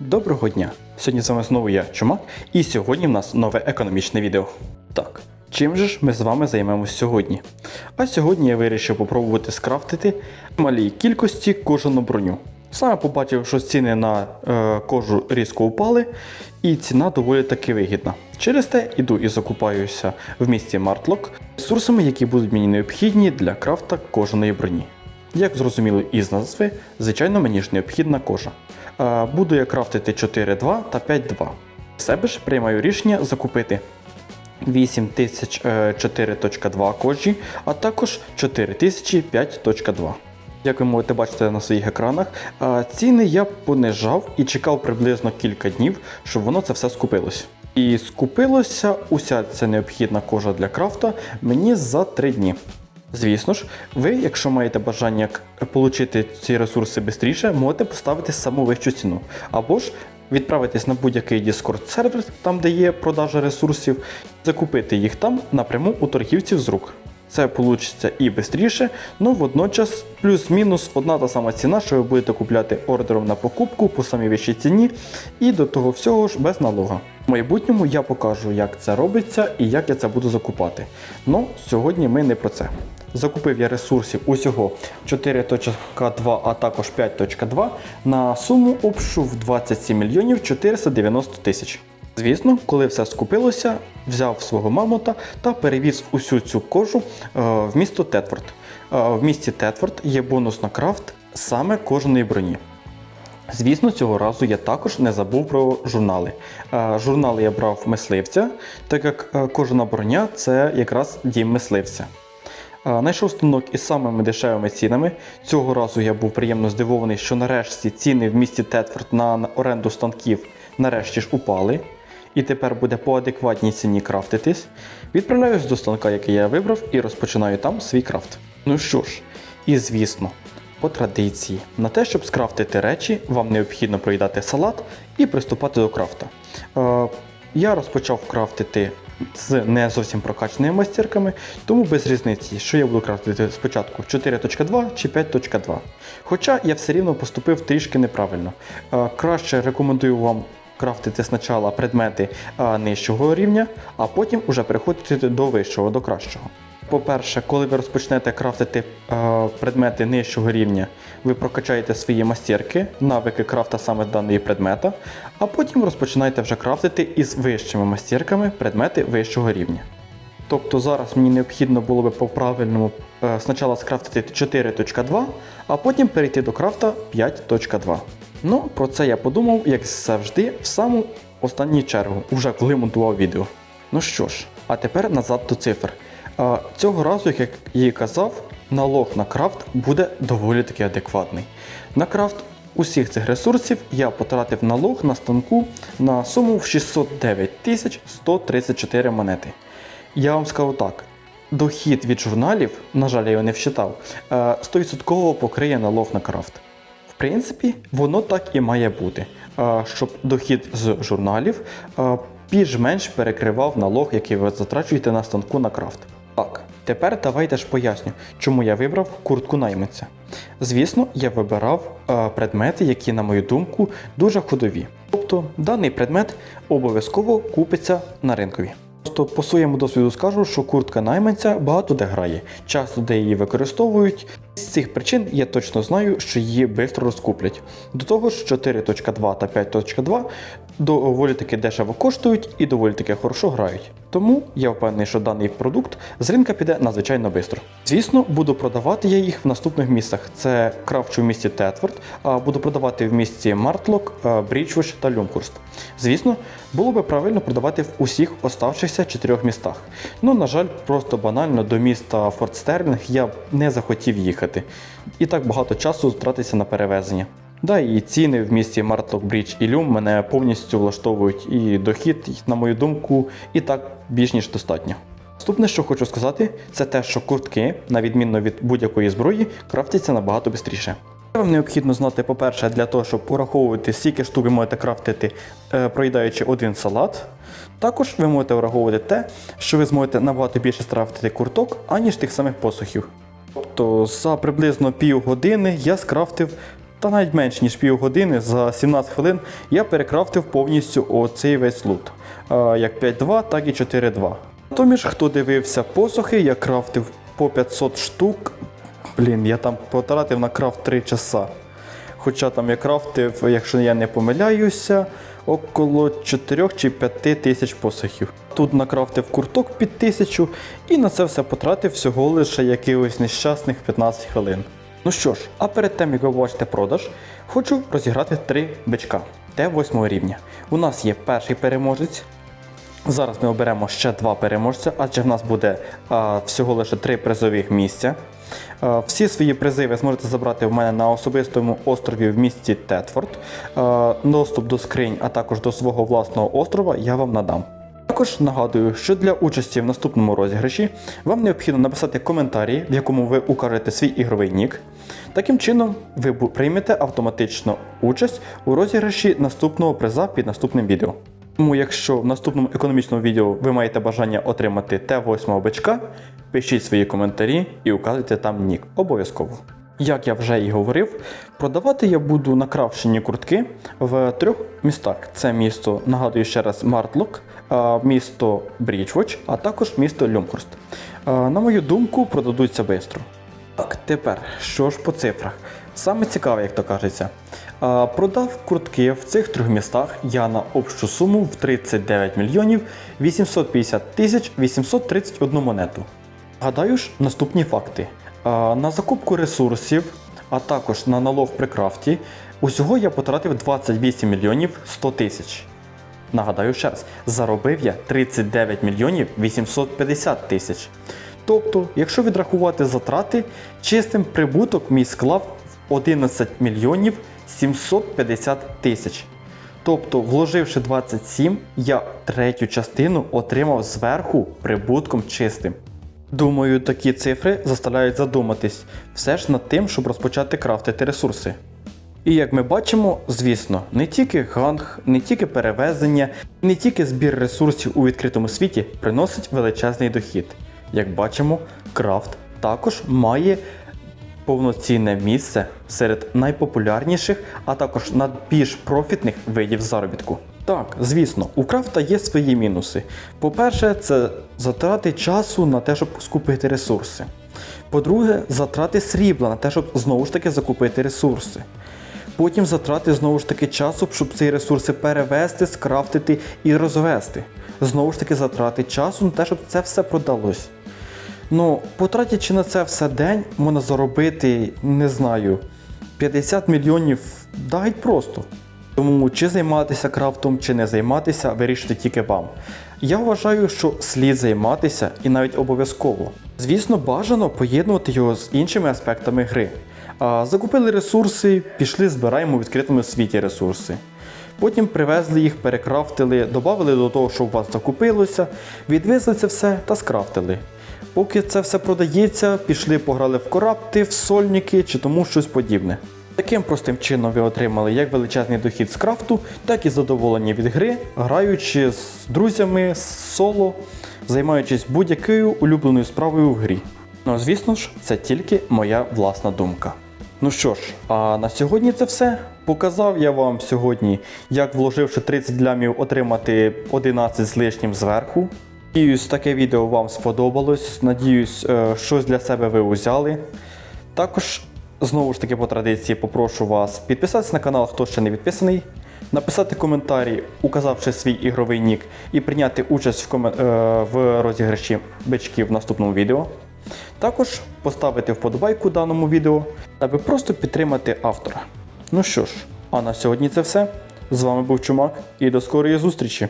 Доброго дня! Сьогодні з вами знову я, Чумак, і сьогодні в нас нове економічне відео. Так, чим же ж ми з вами займемось сьогодні? А сьогодні я вирішив попробувати скрафтити малій кількості кожану броню. Саме побачив, що ціни на е, кожу різко упали, і ціна доволі таки вигідна. Через те іду і закупаюся в місті Мартлок ресурсами, які будуть мені необхідні для крафта кожаної броні. Як зрозуміло із назви, звичайно, мені ж необхідна кожа. Буду я крафтити 4.2 та 5.2. Себе ж приймаю рішення закупити 8004.2 кожі, а також 4005.2. Як ви можете бачити на своїх екранах, ціни я понижав і чекав приблизно кілька днів, щоб воно це все скупилось. І скупилося уся ця необхідна кожа для крафта мені за 3 дні. Звісно ж, ви, якщо маєте бажання отримати ці ресурси швидше, можете поставити саму вищу ціну. Або ж відправитись на будь-який Discord сервер, там де є продажа ресурсів, закупити їх там напряму у торгівців з рук. Це вийде і швидше, але водночас плюс-мінус одна та сама ціна, що ви будете купляти ордером на покупку по самій вищій ціні, і до того всього ж без налога. В майбутньому я покажу, як це робиться і як я це буду закупати. Ну, сьогодні ми не про це. Закупив я ресурсів усього 4.2, а також 5.2 на суму общу в 27 мільйонів 490 тисяч. Звісно, коли все скупилося, взяв свого мамота та перевіз усю цю кожу е, в місто Тетфорд. Е, в місті Тетфорд є бонус на крафт саме кожної броні. Звісно, цього разу я також не забув про журнали. Е, Журнали я брав мисливця, так як кожна броня це якраз дім мисливця. Знайшов станок із самими дешевими цінами. Цього разу я був приємно здивований, що нарешті ціни в місті Тетфорд на оренду станків нарешті ж упали. І тепер буде по адекватній ціні крафтитись. Відправляюсь до станка, який я вибрав, і розпочинаю там свій крафт. Ну що ж, і звісно, по традиції, на те, щоб скрафтити речі, вам необхідно проїдати салат і приступати до крафта. Е, я розпочав крафтити з не зовсім прокачаними майстерками, тому без різниці, що я буду крафтити спочатку 4.2 чи 5.2. Хоча я все рівно поступив трішки неправильно. Е, краще рекомендую вам крафтити спочатку предмети нижчого рівня, а потім уже переходити до вищого, до кращого. По-перше, коли ви розпочнете крафтити е, предмети нижчого рівня, ви прокачаєте свої мастерки, навики крафта саме даної предмета, а потім розпочинаєте вже крафтити із вищими мастерками предмети вищого рівня. Тобто зараз мені необхідно було би по-правильному е, спочатку скрафтити 4.2, а потім перейти до крафта 5.2. Ну, про це я подумав, як завжди, в саму останню чергу, уже коли монтував відео. Ну що ж, а тепер назад до цифр. Е, Цього разу, як я і казав, налог на крафт буде доволі таки адекватний. На крафт усіх цих ресурсів я потратив налог на станку на суму в 609 134 монети. Я вам скажу так. Дохід від журналів, на жаль, я його не вчитав, е, 100% покриє налог на крафт. В принципі, воно так і має бути, е, щоб дохід з журналів е, більш-менш перекривав налог, який ви затрачуєте на станку на крафт. Так, тепер давайте ж поясню, чому я вибрав куртку наймиця. Звісно, я вибирав е, предмети, які, на мою думку, дуже ходові. Тобто даний предмет обов'язково купиться на ринкові. Просто по своєму досвіду скажу, що куртка найманця багато де грає, часто де її використовують. З цих причин я точно знаю, що її швидко розкуплять. До того ж, 4.2 та 5.2 доволі таки дешево коштують і доволі таки хорошо грають. Тому я впевнений, що даний продукт з ринка піде надзвичайно швидко. Звісно, буду продавати я їх в наступних містах. Це крафчу в місті Тетфорд, а буду продавати в місті Мартлок, е, Брічвуш та Люмкурст. Звісно, було би правильно продавати в усіх оставшихся чотирьох містах. Ну, на жаль, просто банально до міста Форт Стерлінг я не захотів їхати. І так багато часу втратиться на перевезення. Да, і ціни в місті Мартлок Брідж і Люм мене повністю влаштовують, і дохід, на мою думку, і так більш ніж достатньо. Наступне, що хочу сказати, це те, що куртки, на відміну від будь-якої зброї, крафтяться набагато швидше. Вам необхідно знати, по-перше, для того, щоб ураховувати, скільки штук ви можете крафтити, е, проїдаючи один салат. Також ви можете враховувати те, що ви зможете набагато більше скрафтити курток, аніж тих самих посухів. Тобто за приблизно пів години я скрафтив та навіть менше ніж півгодини, за 17 хвилин я перекрафтив повністю оцей весь лут. Е, Як 5.2, так і 4.2. Натомість, хто дивився посохи, я крафтив по 500 штук. Блін, я там потратив на крафт 3 часа. Хоча там я крафтив, якщо я не помиляюся, около 4 чи 5 тисяч посохів. Тут накрафтив курток під тисячу і на це все потратив всього лише якихось нещасних 15 хвилин. Ну що ж, а перед тим як ви побачите продаж, хочу розіграти три бичка Т8 рівня. У нас є перший переможець. Зараз ми оберемо ще два переможця, адже в нас буде а, всього лише три призових місця. А, всі свої призи ви зможете забрати в мене на особистому острові в місті Тетфорд. А, доступ до скринь, а також до свого власного острова я вам надам. Також нагадую, що для участі в наступному розіграші вам необхідно написати коментарі, в якому ви укажете свій ігровий нік. Таким чином, ви приймете автоматично участь у розіграші наступного приза під наступним відео. Тому, якщо в наступному економічному відео ви маєте бажання отримати Т8 бичка, пишіть свої коментарі і указуйте там нік. Обов'язково. Як я вже і говорив, продавати я буду накравшені куртки в трьох містах. Це місто, нагадую ще раз, Мартлок, місто Брічвоч, а також місто Люмхорст. На мою думку, продадуться швидко. Так, тепер, що ж по цифрах? Саме цікаве, як то кажеться. Продав куртки в цих трьох містах я на общу суму в 39 мільйонів 850 тисяч 831 монету. Гадаю ж, наступні факти. На закупку ресурсів, а також на налог при крафті, усього я потратив 28 мільйонів 100 тисяч. Нагадаю ще раз, заробив я 39 мільйонів 850 тисяч. Тобто, якщо відрахувати затрати, чистим прибуток мій склав в 11 мільйонів 750 тисяч. Тобто, вложивши 27, я третю частину отримав зверху прибутком чистим. Думаю, такі цифри заставляють задуматись все ж над тим, щоб розпочати крафтити ресурси. І як ми бачимо, звісно, не тільки ганг, не тільки перевезення, не тільки збір ресурсів у відкритому світі приносить величезний дохід. Як бачимо, крафт також має повноцінне місце серед найпопулярніших, а також найбільш профітних видів заробітку. Так, звісно, у крафта є свої мінуси. По-перше, це затрати часу на те, щоб скупити ресурси. По-друге, затрати срібла на те, щоб знову ж таки закупити ресурси. Потім затрати знову ж таки часу, щоб ці ресурси перевести, скрафтити і розвести. Знову ж таки, затрати часу на те, щоб це все продалось. Ну, потратячи на це все день, можна заробити, не знаю, 50 мільйонів да просто. Тому чи займатися крафтом, чи не займатися, вирішити тільки вам. Я вважаю, що слід займатися і навіть обов'язково. Звісно, бажано поєднувати його з іншими аспектами гри. А, закупили ресурси, пішли, збираємо в відкритому світі ресурси. Потім привезли їх, перекрафтили, додали до того, що у вас закупилося, відвезли це все та скрафтили. Поки це все продається, пішли, пограли в корапти, в сольники чи тому щось подібне. Таким простим чином ви отримали як величезний дохід з крафту, так і задоволення від гри, граючи з друзями, з соло, займаючись будь-якою улюбленою справою в грі. Ну, звісно ж, це тільки моя власна думка. Ну що ж, а на сьогодні це все. Показав я вам сьогодні, як вложивши 30 лямів отримати 11 з лишнім зверху. Надіюсь, таке відео вам сподобалось. Надіюсь, е, щось для себе ви узяли. Також, знову ж таки, по традиції, попрошу вас підписатися на канал, хто ще не підписаний, написати коментарі, указавши свій ігровий нік, і прийняти участь в, комен- е, в розіграші бичків в наступному відео. Також поставити вподобайку даному відео, аби просто підтримати автора. Ну що ж, а на сьогодні це все. З вами був Чумак і до скорої зустрічі!